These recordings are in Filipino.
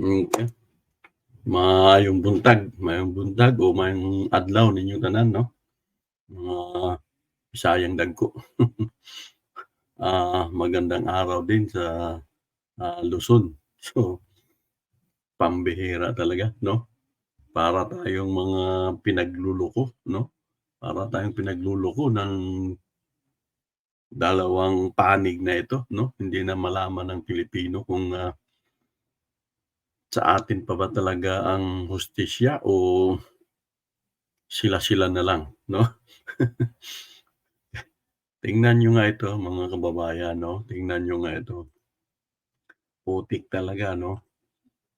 Okay. Maayong buntag, maayong buntag o maayong adlaw ninyong tanan no. Mga Bisayang dagko. Ah, magandang araw din sa ah, Luzon. So pambihira talaga no. Para tayong mga pinagluloko no. Para tayong pinagluloko ng dalawang panig na ito no. Hindi na malaman ng Pilipino kung ah, sa atin pa ba talaga ang hustisya o sila-sila na lang, no? Tingnan niyo nga ito mga kababayan, no? Tingnan niyo nga ito. Putik talaga, no?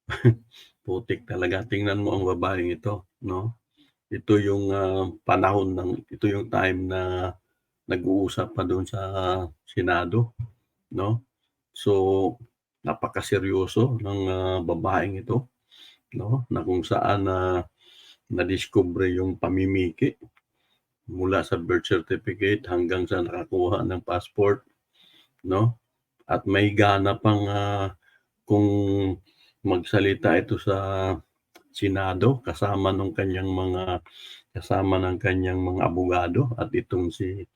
Putik talaga. Tingnan mo ang babaeng ito, no? Ito yung ah, panahon ng ito yung time na nag-uusap pa doon sa Senado, no? So napakaseryoso ng ah, babaeng ito, no? Na kung saan na nadiskubre yung pamimiki mula sa birth certificate hanggang sa nakakuha ng passport, no? At may gana pang ah, kung magsalita ito sa Senado kasama ng kanyang mga kasama ng kanyang mga abogado at itong si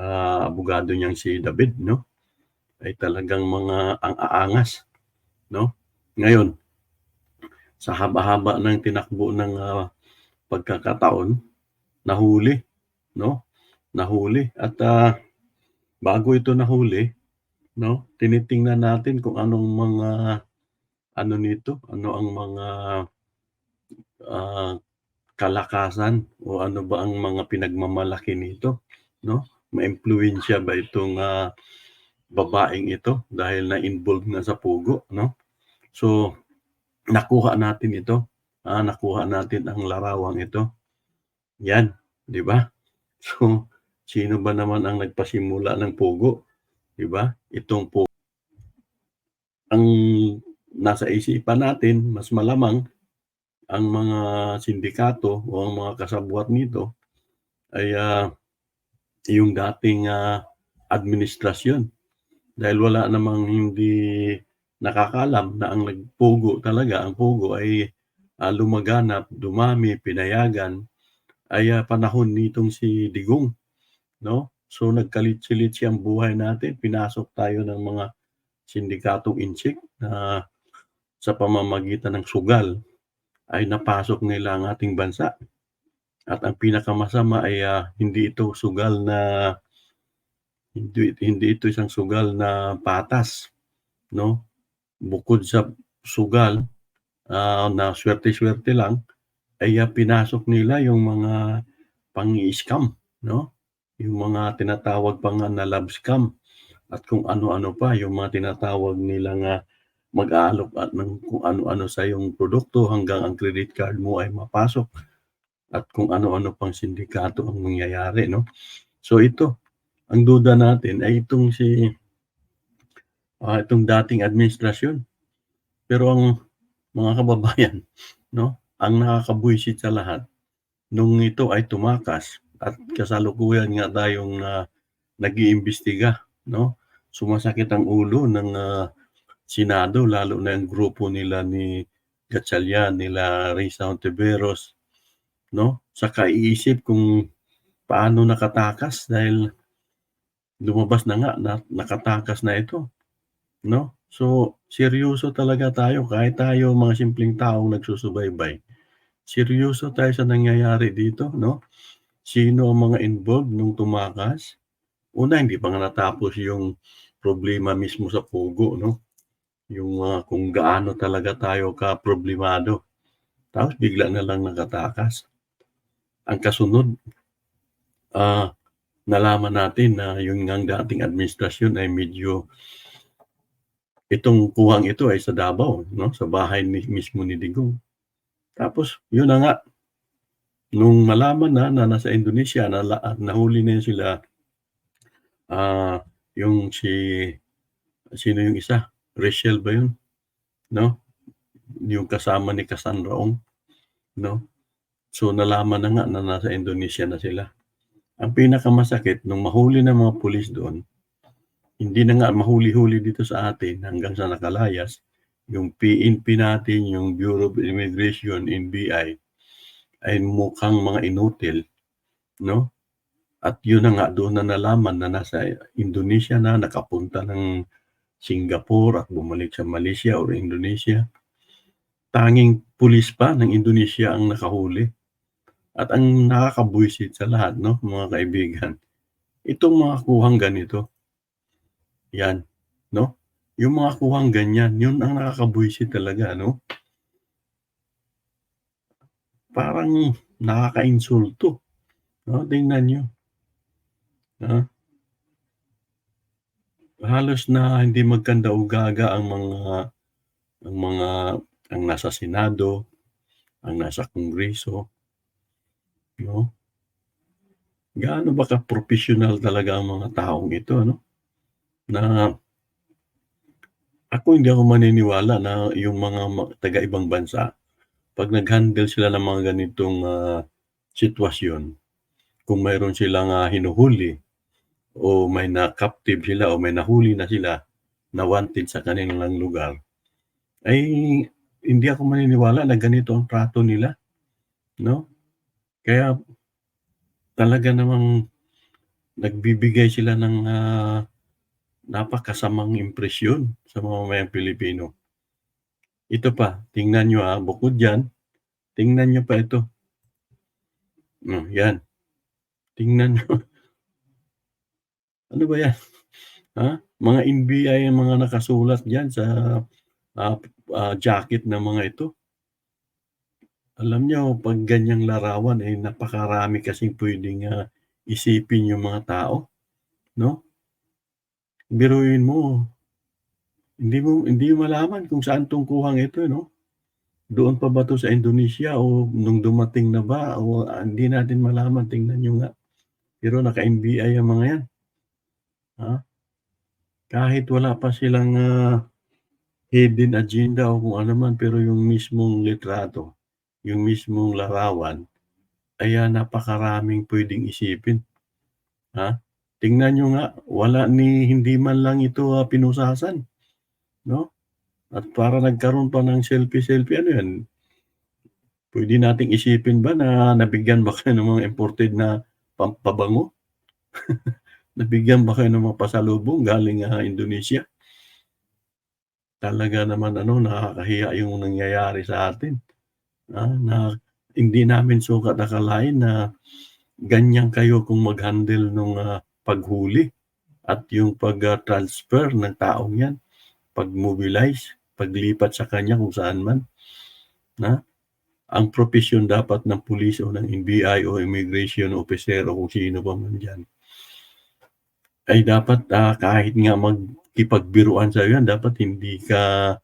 ah, abogado niyang si David, no? Ay talagang mga ang aangas, no? Ngayon, sa haba-haba ng tinakbo ng ah, pagkakataon, nahuli, no? Nahuli at ah, bago ito nahuli, no? Tinitingnan natin kung anong mga ano nito, ano ang mga ah, kalakasan o ano ba ang mga pinagmamalaki nito, no? Maimpluwensya ba itong ah, babaeng ito dahil na-involve na sa pugo, no? So, nakuha natin ito. Ah, nakuha natin ang larawang ito. Yan, di ba? So, sino ba naman ang nagpasimula ng pugo? Di ba? Itong pugo. Ang nasa isipan natin, mas malamang ang mga sindikato o ang mga kasabwat nito ay ah, yung dating ah, administrasyon. Dahil wala namang hindi nakakalam na ang nagpugo talaga, ang pugo ay ah, lumaganap, dumami, pinayagan ay ah, panahon nitong si Digong, no? So nagkalit-silit ang buhay natin, pinasok tayo ng mga sindikatong inchik na sa pamamagitan ng sugal ay napasok nila ang ating bansa. At ang pinakamasama ay ah, hindi ito sugal na hindi, hindi ito isang sugal na patas, no? Bukod sa sugal ah, na swerte-swerte lang, ay ah, pinasok nila yung mga pang-scam, no? Yung mga tinatawag pa nga na love scam at kung ano-ano pa, yung mga tinatawag nila nga mag-aalok at ng kung ano-ano sa yung produkto hanggang ang credit card mo ay mapasok at kung ano-ano pang sindikato ang mangyayari, no? So ito, ang duda natin ay itong si ah, itong dating administrasyon. Pero ang mga kababayan, no, ang nakakabuisit sa lahat, nung ito ay tumakas at kasalukuyan nga tayong uh, nag-iimbestiga, no, sumasakit ang ulo ng ah, Senado, lalo na yung grupo nila ni Gatchalian, nila Risa Ontiveros, no, sa kaiisip kung paano nakatakas dahil lumabas na nga na nakatakas na ito, no? So, seryoso talaga tayo kahit tayo mga simpleng taong nagsusubaybay. Seryoso tayo sa nangyayari dito, no? Sino ang mga involved nung tumakas? Una, hindi pa nga natapos yung problema mismo sa pugo, no? Yung uh, kung gaano talaga tayo ka problemado. Tapos bigla na lang nakatakas. Ang kasunod, uh, nalaman natin na yung ngang dating administrasyon ay medyo itong kuhang ito ay sa Davao, no? Sa bahay ni, mismo ni Digong. Tapos, yun na nga, nung malaman na na nasa Indonesia, na, nahuli na sila, uh, yung si, sino yung isa? Rachel ba yun? No? Yung kasama ni Cassandra Ong. No? So, nalaman na nga na nasa Indonesia na sila. Ang pinakamasakit, nung mahuli ng mga pulis doon, hindi na nga mahuli-huli dito sa atin hanggang sa nakalayas, yung PNP natin, yung Bureau of Immigration, NBI, ay mukhang mga inutil, no? At yun na nga, doon na nalaman na nasa Indonesia na, nakapunta ng Singapore at bumalik sa Malaysia or Indonesia. Tanging pulis pa ng Indonesia ang nakahuli. At ang nakakabwisit sa lahat, no, mga kaibigan, itong mga kuhang ganito, yan, no? Yung mga kuhang ganyan, yun ang nakakabwisit talaga, no? Parang nakaka-insulto. No, tingnan nyo. Ah. Halos na hindi magkanda-ugaga ang mga ang mga ang nasa Senado, ang nasa Kongreso, no? Gaano ba ka-propesyonal talaga ang mga taong ito, no? Na ako hindi ako maniniwala na yung mga ma taga ibang bansa, 'pag nag-handle sila ng mga ganitong, ah, sitwasyon, kung mayroon silang, ah, hinuhuli o may na-captive sila o may nahuli na sila na wanted sa kanilang lugar, ay hindi ako maniniwala na ganito ang trato nila, no? Kaya talaga namang nagbibigay sila ng, ah, napakasamang impresyon sa mamamayang Pilipino. Ito pa, tingnan niyo, ah, bukod diyan, tingnan niyo pa ito. Oh, yan. Tingnan niyo. Ano ba yan? Ha? Mga NBI ang mga nakasulat diyan sa, ah, ah, jacket ng mga ito. Alam niyo 'pag ganyang larawan, eh, napakarami kasing puwedeng, ah, isipin yung mga tao, no? Biruin mo hindi mo hindi mo malaman kung saan 'tong kuhang ito, no? Doon pa ba 'to sa Indonesia o nung dumating na ba o hindi natin malaman, tingnan niyo nga. Pero naka-NBI ang mga yan. Ha? Kahit wala pa silang, ah, hidden agenda o kung ano man, pero yung mismong litrato, yung mismong larawan, ay, ah, napakaraming puwedeng isipin. Ha? Tingnan niyo nga, wala ni hindi man lang ito, ah, pinusasan, no? At para nagkaroon pa ng selfie-selfie, ano yan? Puwede nating isipin ba na nabigyan ba kayo ng mga imported na pam pabango? Nabigyan ba kayo ng mga pasalubong galing, ah, Indonesia? Talaga naman ano, nakakahiya yung nangyayari sa atin, ah, na hindi namin sukat akalain na ganyan kayo kung mag-handle nung, ah, paghuli at yung pag, ah, transfer ng taong yan, pag-mobilize, paglipat sa kanya kung saan man, na ang propesyon dapat ng pulis o ng NBI o immigration officer o kung sino pa man diyan ay dapat, ah, kahit nga magkipagbiruan sa'yo yan, dapat hindi ka,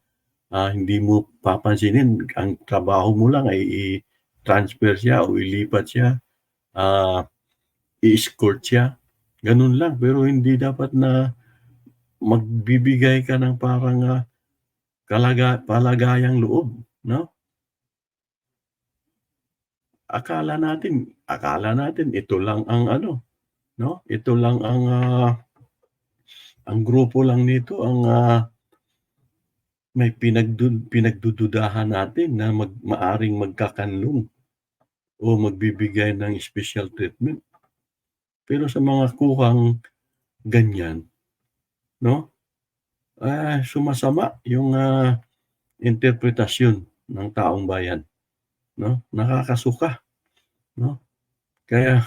ah, hindi mo papansinin. Ang trabaho mo lang ay i-transfer siya o ilipat siya, ah, i-escort siya, gano'n lang. Pero hindi dapat na magbibigay ka ng parang, ah, kalaga palagayang loob, no? Akala natin akala natin ito lang ang ano, no? Ito lang ang, ah, ang grupo lang nito ang, ah may pinagdud pinagdududahan natin na mag maaring magkakanlong o magbibigay ng special treatment. Pero sa mga kuhang ganyan, no? Ah, sumasama yung, ah, interpretasyon ng taong bayan, no? Nakakasuka, no? Kaya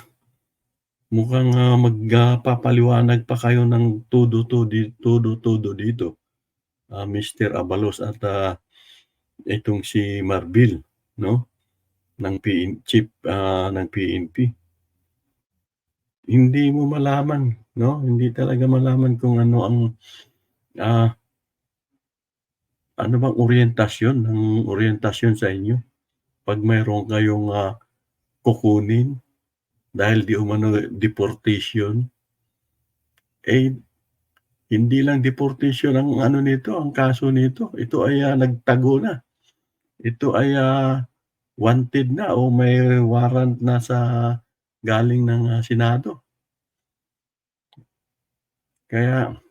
mukhang, ah, mag ah, papaliwanag pa kayo ng todo-todi todo-todo dito, ah, Mister Abalos at, ah, itong si Marbil, no? Ng PN chief, ah, ng PNP. Hindi mo malaman, no? Hindi talaga malaman kung ano ang, ah ano bang oryentasyon ng oryentasyon sa inyo 'pag mayroon kayong, ah, kukunin dahil di umano deportation. Eh, hindi lang deportation ang ano nito, ang kaso nito, ito ay, ah, nagtago na. Ito ay, ah, wanted na o may warrant na sa galing ng, ah, Senado. Kaya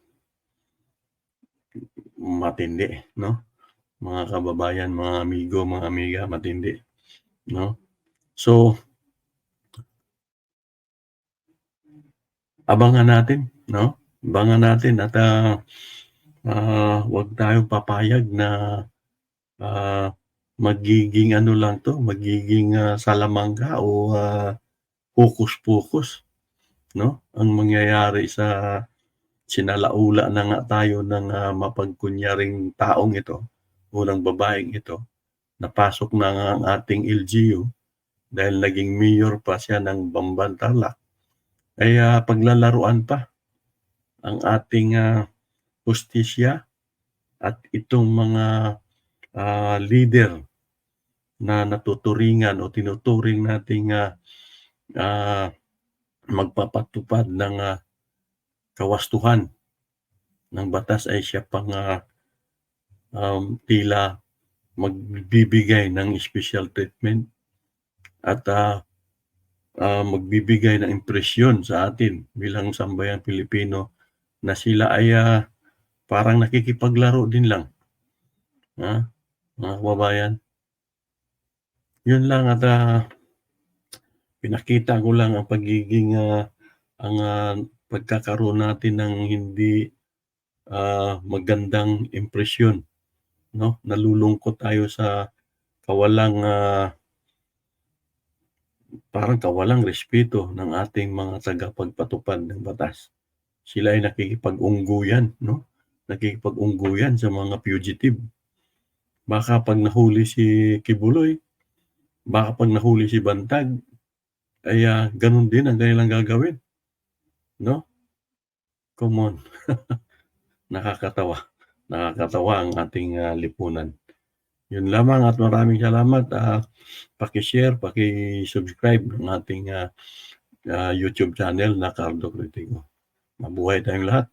matindi, 'no? Mga kababayan, mga amigo, mga amiga, matindi, 'no? So abangan natin, 'no? Abangan natin at, ah, ah, 'wag tayong papayag na, ah, magiging ano lang 'to, magiging, ah, salamangka o, ah, hokus-pokus, 'no? Ang mangyayari sa sinalaula na nga tayo ng, ah, mapagkunyaring taong ito o ng babaeng ito, napasok na nga ang ating LGU dahil naging mayor pa siya ng Bamban, Ay, ah, paglalaruan pa ang ating, ah, hustisya at itong mga, ah, lider na natuturingan o tinuturing nating, ah, ah, magpapatupad ng, ah, kawastuhan ng batas ay siya pang, ah, um, tila magbibigay ng special treatment at, ah, ah, magbibigay ng impresyon sa atin bilang sambayang Pilipino na sila ay, ah, parang nakikipaglaro din lang. Ah, mga kababayan. Yun lang at, ah, pinakita ko lang ang pagiging, ah, ang, ah, pagkakaroon natin ng hindi, ah, magandang impresyon, 'no? Nalulungkot tayo sa kawalang, ah parang kawalang respeto ng ating mga tagapagpatupad ng batas. Sila ay nakikipag-unggoyan, 'no? Nakikipag-unggoyan sa mga fugitive. Baka 'pag nahuli si Kibuloy, baka 'pag nahuli si Bantag, ay, ah, ganun din ang kanilang gagawin, 'no? Come on. Nakakatawa, nakakatawa ang ating, ah, lipunan. Yun lamang at maraming salamat, ah, paki-share, paki-subscribe ng ating, ah, ah, YouTube channel na Carlo Critico. Mabuhay tayong lahat.